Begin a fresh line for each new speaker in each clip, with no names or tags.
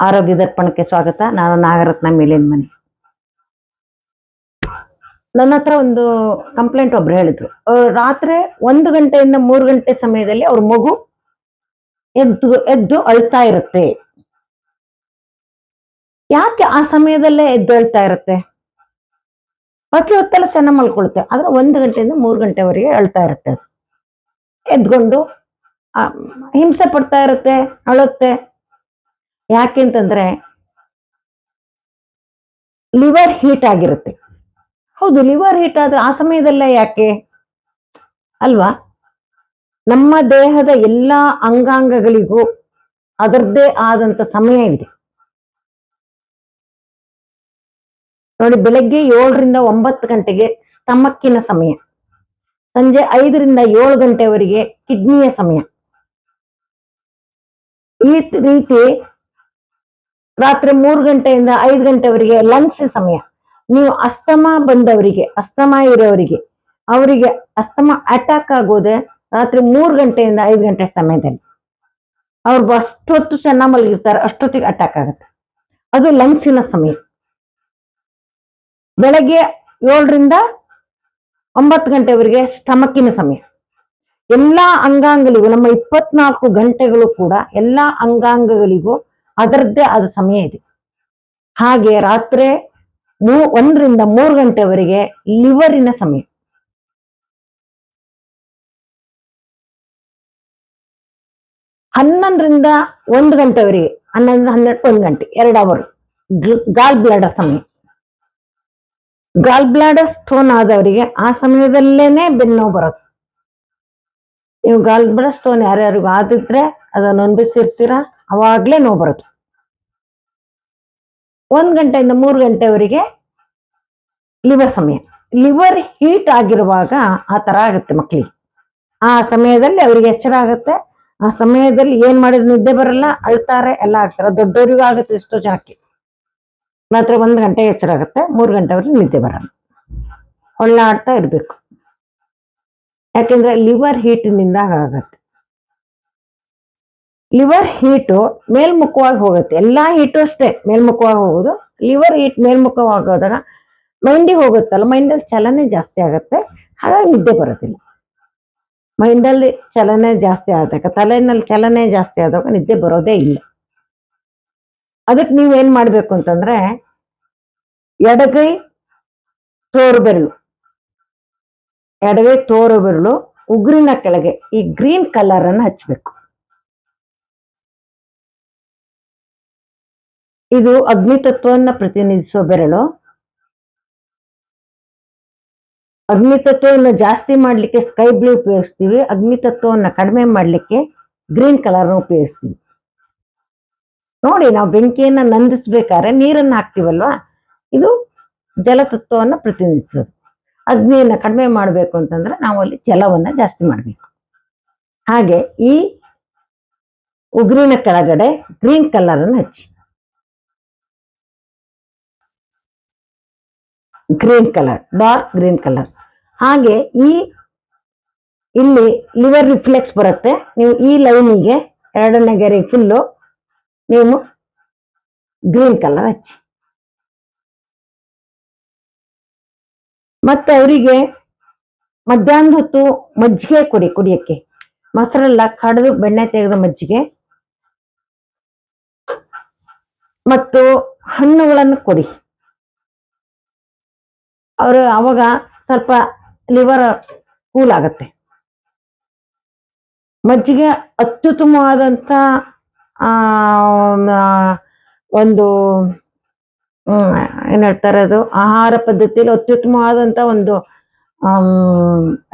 ಆರೋಗ್ಯ ದರ್ಪಣಕ್ಕೆ ಸ್ವಾಗತ. ನಾನು ನಾಗರತ್ನ ಮೇಲಿನ ಮನೆ. ನನ್ನ ಹತ್ರ ಒಂದು ಕಂಪ್ಲೇಂಟ್ ಒಬ್ರು ಹೇಳಿದ್ರು. ರಾತ್ರಿ ಒಂದು ಗಂಟೆಯಿಂದ ಮೂರು ಗಂಟೆ ಸಮಯದಲ್ಲಿ ಅವ್ರ ಮಗು ಎದ್ದು ಎದ್ದು ಅಳ್ತಾ ಇರುತ್ತೆ. ಯಾಕೆ ಆ ಸಮಯದಲ್ಲೇ ಎದ್ದು ಅಳ್ತಾ ಇರುತ್ತೆ? ಬಾಕಿ ಹೊತ್ತೆಲ್ಲ ಚೆನ್ನಾಗಿ ಮಲ್ಕೊಳುತ್ತೆ. ಆದ್ರೆ ಒಂದು ಗಂಟೆಯಿಂದ ಮೂರು ಗಂಟೆವರೆಗೆ ಅಳ್ತಾ ಇರುತ್ತೆ ಅದು. ಎದ್ಕೊಂಡು ಹಿಂಸೆ ಪಡ್ತಾ ಇರುತ್ತೆ, ಅಳುತ್ತೆ. ಯಾಕೆ ಅಂತಂದ್ರೆ, ಲಿವರ್ ಹೀಟ್ ಆಗಿರುತ್ತೆ. ಹೌದು, ಲಿವರ್ ಹೀಟ್ ಆದ್ರೆ ಆ ಸಮಯದಲ್ಲೇ ಯಾಕೆ? ಅಲ್ವಾ? ನಮ್ಮ ದೇಹದ ಎಲ್ಲಾ ಅಂಗಾಂಗಗಳಿಗೂ ಅದರದ್ದೇ ಆದಂತ ಸಮಯ ಇದೆ. ನೋಡಿ, ಬೆಳಗ್ಗೆ ಏಳರಿಂದ ಒಂಬತ್ತು ಗಂಟೆಗೆ ಸ್ಟಮಕ್ಕಿನ ಸಮಯ. ಸಂಜೆ ಐದರಿಂದ ಏಳು ಗಂಟೆವರೆಗೆ ಕಿಡ್ನಿಯ ಸಮಯ. ಈ ರೀತಿ ರಾತ್ರಿ ಮೂರು ಗಂಟೆಯಿಂದ ಐದು ಗಂಟೆವರೆಗೆ ಲಂಚ್ ಸಮಯ. ನೀವು ಅಸ್ತಮ ಬಂದವರಿಗೆ, ಅಸ್ತಮ ಇರೋರಿಗೆ ಅವರಿಗೆ ಅಸ್ತಮ ಅಟ್ಯಾಕ್ ಆಗೋದೆ ರಾತ್ರಿ ಮೂರು ಗಂಟೆಯಿಂದ ಐದು ಗಂಟೆ ಸಮಯದಲ್ಲಿ. ಅವ್ರು ಅಷ್ಟೊತ್ತು ಚೆನ್ನಾಗಿ ಮಲಗಿರ್ತಾರೆ, ಅಷ್ಟೊತ್ತಿಗೆ ಅಟ್ಯಾಕ್ ಆಗುತ್ತೆ. ಅದು ಲಂಗ್ಸಿನ ಸಮಯ. ಬೆಳಗ್ಗೆ ಏಳರಿಂದ ಒಂಬತ್ತು ಗಂಟೆವರೆಗೆ ಸ್ಟಮಕ್ಕಿನ ಸಮಯ. ಎಲ್ಲಾ ಅಂಗಾಂಗಗಳಿಗೂ, ನಮ್ಮ ಇಪ್ಪತ್ನಾಲ್ಕು ಗಂಟೆಗಳು ಕೂಡ ಎಲ್ಲಾ ಅಂಗಾಂಗಗಳಿಗೂ ಅದರದ್ದೇ ಆದ ಸಮಯ ಇದೆ. ಹಾಗೆ ರಾತ್ರಿ ಮೂ, ಒಂದರಿಂದ ಮೂರು ಗಂಟೆವರೆಗೆ ಲಿವರಿನ ಸಮಯ. ಹನ್ನೊಂದರಿಂದ ಒಂದು ಗಂಟೆವರೆಗೆ, ಹನ್ನೊಂದು, ಹನ್ನೆರಡು, ಒಂದು ಗಂಟೆ, ಎರಡು ಅವರ್ ಗಾಲ್ ಬ್ಲಾಡರ್ ಸಮಯ. ಗಾಲ್ ಬ್ಲಾಡರ್ ಸ್ಟೋನ್ ಆದವರಿಗೆ ಆ ಸಮಯದಲ್ಲೇನೆ ಬೆನ್ನೋವು ಬರುತ್ತೆ. ನೀವು ಗಾಲ್ ಬ್ಲಾಡರ್ ಸ್ಟೋನ್ ಯಾರ್ಯಾರಿಗೂ ಆದಿದ್ರೆ ಅದನ್ನ ಅನುಭವಿಸಿರ್ತೀರ ಅವಾಗ್ಲೇ ನೋವು ಬರುತ್ತೆ. ಒಂದ್ ಗಂಟೆಯಿಂದ ಮೂರು ಗಂಟೆವರೆಗೆ ಲಿವರ್ ಸಮಯ. ಲಿವರ್ ಹೀಟ್ ಆಗಿರುವಾಗ ಆ ತರ ಆಗುತ್ತೆ ಮಕ್ಕಳಿಗೆ ಆ ಸಮಯದಲ್ಲಿ ಅವರಿಗೆ ಎಚ್ಚರ ಆಗುತ್ತೆ. ಆ ಸಮಯದಲ್ಲಿ ಏನ್ ಮಾಡಿದ್ರು ನಿದ್ದೆ ಬರಲ್ಲ, ಅಳ್ತಾರೆ, ಎಲ್ಲ ಆಗ್ತಾರೆ. ದೊಡ್ಡವರಿಗೂ ಆಗುತ್ತೆ ಎಷ್ಟೋ ಜನಕ್ಕೆ. ರಾತ್ರಿ ಒಂದು ಗಂಟೆ ಎಚ್ಚರಾಗುತ್ತೆ, ಮೂರು ಗಂಟೆವರೆಗೆ ನಿದ್ದೆ ಬರಲ್ಲ. ಹೊಳ್ಳಾಡ್ತಾ ಇರಬೇಕು. ಯಾಕೆಂದ್ರೆ ಲಿವರ್ ಹೀಟಿನಿಂದ ಆಗತ್ತೆ ಲಿವರ್ ಹೀಟು ಮೇಲ್ಮುಖವಾಗಿ ಹೋಗುತ್ತೆ. ಎಲ್ಲ ಹೀಟು ಅಷ್ಟೇ ಮೇಲ್ಮುಖವಾಗಿ ಹೋಗೋದು. ಲಿವರ್ ಹೀಟ್ ಮೇಲ್ಮುಖವಾಗಿ ಹೋದಾಗ ಮೈಂಡಿಗೆ ಹೋಗುತ್ತಲ್ಲ ಮೈಂಡಲ್ಲಿ ಚಲನೆ ಜಾಸ್ತಿ ಆಗುತ್ತೆ. ಹಾಗಾಗಿ ನಿದ್ದೆ ಬರೋದಿಲ್ಲ. ಮೈಂಡಲ್ಲಿ ಚಲನೆ ಜಾಸ್ತಿ ಆದಾಗ ತಲೆಯಲ್ಲಿ ಚಲನೆ ಜಾಸ್ತಿ ಆದಾಗ ನಿದ್ದೆ ಬರೋದೇ ಇಲ್ಲ. ಅದಕ್ಕೆ ನೀವು ಏನ್ ಮಾಡ್ಬೇಕು ಅಂತಂದ್ರೆ ಎಡಗೈ ತೋರು ಬೆರಳು. ಎಡಗೈ ತೋರು ಬೆರಳು, ಉಗುರಿನ ಕೆಳಗೆ ಈ ಗ್ರೀನ್ ಕಲರ್ ಅನ್ನು ಹಚ್ಚಬೇಕು ಇದು ಅಗ್ನಿ ತತ್ವವನ್ನ ಪ್ರತಿನಿಧಿಸೋ ಬೆರಳು. ಅಗ್ನಿ ತತ್ವವನ್ನು ಜಾಸ್ತಿ ಮಾಡಲಿಕ್ಕೆ ಸ್ಕೈ ಬ್ಲೂ ಉಪಯೋಗಿಸ್ತೀವಿ, ಅಗ್ನಿ ತತ್ವವನ್ನು ಕಡಿಮೆ ಮಾಡಲಿಕ್ಕೆ ಗ್ರೀನ್ ಕಲರ್ ಉಪಯೋಗಿಸ್ತೀವಿ. ನೋಡಿ ನಾವು ಬೆಂಕಿಯನ್ನ ನಂದಿಸ್ಬೇಕಾದ್ರೆ ನೀರನ್ನ ಹಾಕ್ತಿವಲ್ವಾ? ಇದು ಜಲತತ್ವವನ್ನು ಪ್ರತಿನಿಧಿಸೋದು ಅಗ್ನಿಯನ್ನು ಕಡಿಮೆ ಮಾಡಬೇಕು ಅಂತಂದ್ರೆ ನಾವು ಅಲ್ಲಿ ಜಲವನ್ನು ಜಾಸ್ತಿ ಮಾಡಬೇಕು. ಹಾಗೆ ಈ ಉಗುರಿನ ಕೆಳಗಡೆ ಗ್ರೀನ್ ಕಲರ್ ಅನ್ನು ಹಚ್ಚಿ. Green colour dark green colour ಹಾಗೆ ಈ ಇಲ್ಲಿ ಲಿವರ್ ರಿಫ್ಲೆಕ್ಸ್ ಬರುತ್ತೆ. ನೀವು ಈ ಲೈನಿಗೆ ಎರಡನೇ ಗೆರೆ ಫುಲ್ಲು ನೀವು ಗ್ರೀನ್ ಕಲರ್ ಹಚ್ಚಿ. ಮತ್ತೆ ಅವರಿಗೆ ಮಧ್ಯಾಹ್ನದ ಹೊತ್ತು ಮಜ್ಜಿಗೆ ಕೊಡಿ ಕುಡಿಯಕ್ಕೆ. ಮೊಸರೆಲ್ಲ ಕಡಿದು ಬೆಣ್ಣೆ ತೆಗೆದ ಮಜ್ಜಿಗೆ. ಮತ್ತು ಹಣ್ಣುಗಳನ್ನು ಕೊಡಿ. ಅವರು ಅವಾಗ ಸ್ವಲ್ಪ ಲಿವರ್ ಕೂಲ್ ಆಗತ್ತೆ. ಮಜ್ಜಿಗೆ ಅತ್ಯುತ್ತಮವಾದಂಥ ಒಂದು ಏನು ಹೇಳ್ತಾರೆ ಅದು, ಆಹಾರ ಪದ್ಧತಿಯಲ್ಲಿ ಅತ್ಯುತ್ತಮವಾದಂಥ ಒಂದು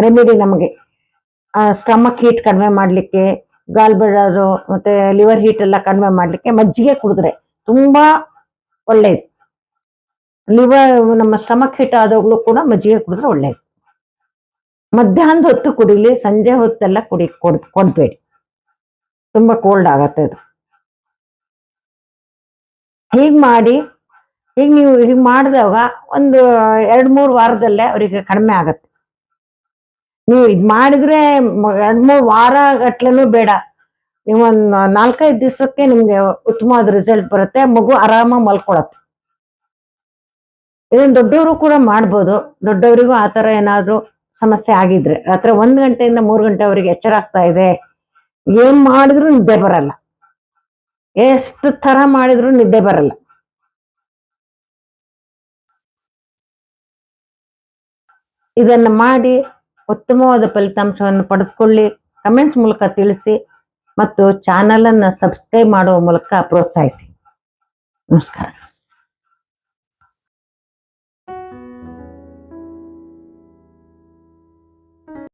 ರೆಮಿಡಿ ನಮಗೆ. ಸ್ಟಮಕ್ ಹೀಟ್ ಕಡಿಮೆ ಮಾಡಲಿಕ್ಕೆ, ಗಾಲ್ ಮತ್ತು ಮತ್ತೆ ಲಿವರ್ ಹೀಟ್ ಎಲ್ಲ ಕಡಿಮೆ ಮಾಡಲಿಕ್ಕೆ ಮಜ್ಜಿಗೆ ಕುಡಿದ್ರೆ ತುಂಬಾ ಒಳ್ಳೆಯದು ಲಿವರ್ ನಮ್ಮ ಸ್ಟಮಕ್ ಹೀಟ್ ಆದಾಗಲೂ ಕೂಡ ಮಜ್ಜಿಗೆ ಕುಡಿದ್ರೆ ಒಳ್ಳೆಯದು ಮಧ್ಯಾಹ್ನದ ಹೊತ್ತು ಕುಡಿಲಿ, ಸಂಜೆ ಹೊತ್ತೆಲ್ಲ ಕುಡಿ, ಕೊಡ್, ಕೊಡ್ಬೇಡಿ. ತುಂಬಾ ಕೋಲ್ಡ್ ಆಗತ್ತೆ ಅದು. ಹೀಗ್ ಮಾಡಿ ಈಗ ನೀವು ಹೀಗೆ ಮಾಡಿದಾಗ ಒಂದು ಎರಡು ಮೂರು ವಾರದಲ್ಲೇ ಅವರಿಗೆ ಕಡಿಮೆ ಆಗತ್ತೆ. ನೀವು ಇದು ಮಾಡಿದ್ರೆ ಎರಡ್ ಮೂರ್ ವಾರ ಗಟ್ಲೆನೂ ಬೇಡ. ನೀವು ಒಂದು ನಾಲ್ಕೈದು ದಿವಸಕ್ಕೆ ನಿಮ್ಗೆ ಉತ್ತಮವಾದ ರಿಸಲ್ಟ್ ಬರುತ್ತೆ, ಮಗು ಆರಾಮಾಗಿ ಮಲ್ಕೊಳತ್ತೆ. ಇದನ್ನು ದೊಡ್ಡವರು ಕೂಡ ಮಾಡ್ಬೋದು. ದೊಡ್ಡವರಿಗೂ ಆ ಥರ ಏನಾದರೂ ಸಮಸ್ಯೆ ಆಗಿದ್ರೆ, ರಾತ್ರಿ ಒಂದು ಗಂಟೆಯಿಂದ ಮೂರು ಗಂಟೆವರೆಗೆ ಎಚ್ಚರ ಆಗ್ತಾ ಇದೆ. ಏನು ಮಾಡಿದ್ರು ನಿದ್ದೆ ಬರಲ್ಲ. ಎಷ್ಟು ತರ ಮಾಡಿದ್ರು ನಿದ್ದೆ ಬರಲ್ಲ. ಇದನ್ನು ಮಾಡಿ ಉತ್ತಮವಾದ ಫಲಿತಾಂಶವನ್ನು ಪಡೆದುಕೊಳ್ಳಿ, ಕಮೆಂಟ್ಸ್ ಮೂಲಕ ತಿಳಿಸಿ ಮತ್ತು ಚಾನಲನ್ನು ಸಬ್ಸ್ಕ್ರೈಬ್ ಮಾಡುವ ಮೂಲಕ ಪ್ರೋತ್ಸಾಹಿಸಿ. ನಮಸ್ಕಾರ.